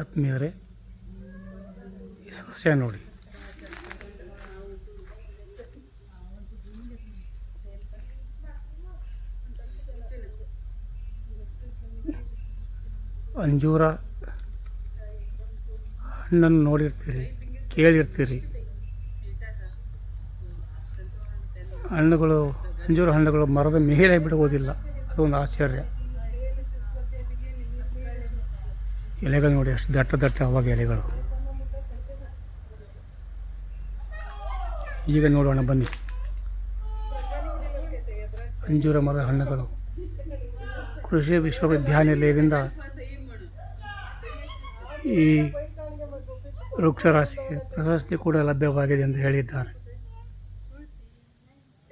ಆತ್ಮೀಯರೇ, ಈ ಸಸ್ಯ ನೋಡಿ. ಅಂಜೂರ ಹಣ್ಣನ್ನು ನೋಡಿರ್ತೀರಿ, ಕೇಳಿರ್ತೀರಿ. ಹಣ್ಣುಗಳು, ಅಂಜೂರ ಹಣ್ಣುಗಳು ಮರದ ಮೇಲೆ ಬಿಡುವುದಿಲ್ಲ. ಅದೊಂದು ಆಶ್ಚರ್ಯ. ಎಲೆಗಳು ನೋಡಿ, ಅಷ್ಟು ದಟ್ಟ ದಟ್ಟ ಅವಾಗ ಎಲೆಗಳು. ಈಗ ನೋಡೋಣ, ಬನ್ನಿ. ಅಂಜೂರ ಮರದ ಹಣ್ಣುಗಳು. ಕೃಷಿ ವಿಶ್ವವಿದ್ಯಾನಿಲಯದಿಂದ ಈ ವೃಕ್ಷರಾಶಿಗೆ ಪ್ರಶಸ್ತಿ ಕೂಡ ಲಭ್ಯವಾಗಿದೆ ಎಂದು ಹೇಳಿದ್ದಾರೆ.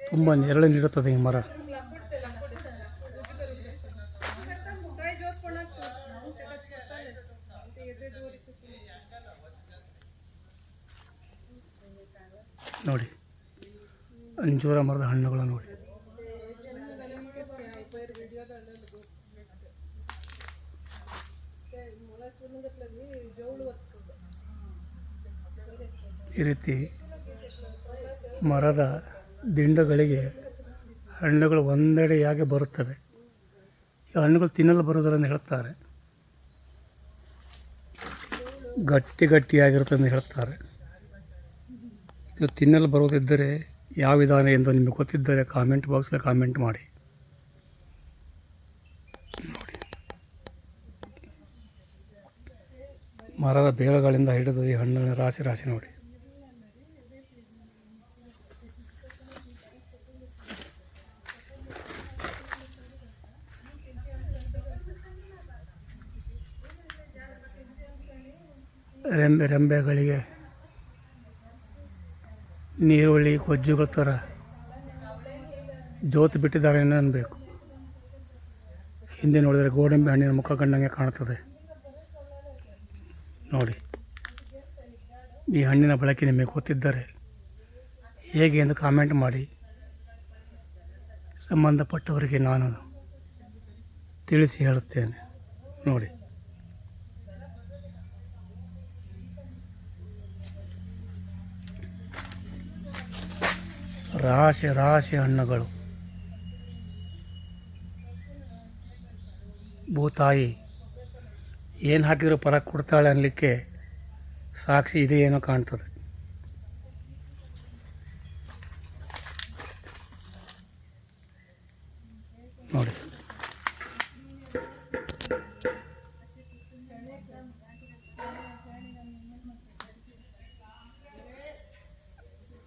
ತುಂಬ ನೆರಳು ನೀಡುತ್ತದೆ ಈ ಮರ. ನೋಡಿ. ಅಂಜೂರ ಮರದ ಹಣ್ಣುಗಳು ನೋಡಿ. ಈ ರೀತಿ ಮರದ ದಿಂಡುಗಳಿಗೆ ಹಣ್ಣುಗಳು ಒಂದೆಡೆಯಾಗಿ ಬರುತ್ತವೆ. ಈ ಹಣ್ಣುಗಳು ತಿನ್ನಲು ಬರುವುದಿಲ್ಲ ಎಂದು ಹೇಳ್ತಾರೆ. ಗಟ್ಟಿ ಗಟ್ಟಿಯಾಗಿರುತ್ತೆ ಅಂತ ಹೇಳ್ತಾರೆ. ಇದು ತಿನ್ನಲು ಬರುವುದಿದ್ದರೆ ಯಾವ ವಿಧಾನ ಎಂದು ನಿಮಗೆ ಗೊತ್ತಿದ್ದರೆ ಕಾಮೆಂಟ್ ಬಾಕ್ಸ್ಗೆ ಕಾಮೆಂಟ್ ಮಾಡಿ. ನೋಡಿ. ಮರದ ಬೇರುಗಳಿಂದ ಹಿಡಿದು ಈ ಹಣ್ಣಿನ ರಾಶಿ ರಾಶಿ ನೋಡಿ. ರೆಂಬೆ, ರೆಂಬೆಗಳಿಗೆ ನೀರುಳ್ಳಿ ಗೊಜ್ಜುಗಳ ಥರ ಜೋತು ಬಿಟ್ಟಿದ್ದಾರೆ ಏನೋ ಅನ್ಬೇಕು. ಹಿಂದೆ ನೋಡಿದರೆ ಗೋಡಂಬಿ ಹಣ್ಣಿನ ಮುಖ ಕಂಡಂಗೆ ಕಾಣುತ್ತದೆ ನೋಡಿ, ಈ ಹಣ್ಣಿನ ಬಳಕೆ ನಿಮಗೆ ಗೊತ್ತಿದ್ದರೆ ಹೇಗೆ ಎಂದು ಕಾಮೆಂಟ್ ಮಾಡಿ. ಸಂಬಂಧಪಟ್ಟವರಿಗೆ ನಾನು ತಿಳಿಸಿ ಹೇಳುತ್ತೇನೆ. ನೋಡಿ. ರಾಶಿ ರಾಶಿ ಹಣ್ಣುಗಳು. ಭೂತಾಯಿ ಏನು ಹಾಕಿದ್ರು ಫಲ ಕೊಡ್ತಾಳೆ ಅನ್ನಲಿಕ್ಕೆ ಸಾಕ್ಷಿ ಇದೆ ಏನೋ ಕಾಣ್ತದೆ.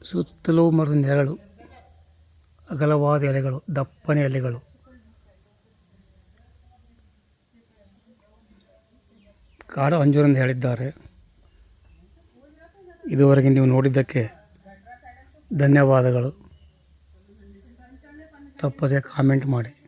ಸುತ್ತಲೂ ಮರದ ನೆರಳು, ಅಗಲವಾದ ಎಲೆಗಳು, ದಪ್ಪನೆ ಎಲೆಗಳು. ಕಾಡು ಅಂಜೂರೆಂದು ಹೇಳಿದ್ದಾರೆ. ಇದುವರೆಗೆ ನೀವು ನೋಡಿದ್ದಕ್ಕೆ ಧನ್ಯವಾದಗಳು. ತಪ್ಪದೆ ಕಾಮೆಂಟ್ ಮಾಡಿ.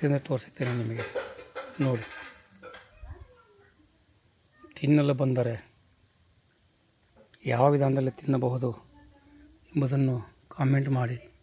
ಹತ್ತಿರ ತೋರಿಸುತ್ತೇನೆ ನಿಮಗೆ. ನೋಡಿ. ತಿನ್ನಲು ಬಂದರೆ ಯಾವ ವಿಧಾನದಲ್ಲಿ ತಿನ್ನಬಹುದು ಎಂಬುದನ್ನು ಕಾಮೆಂಟ್ ಮಾಡಿ.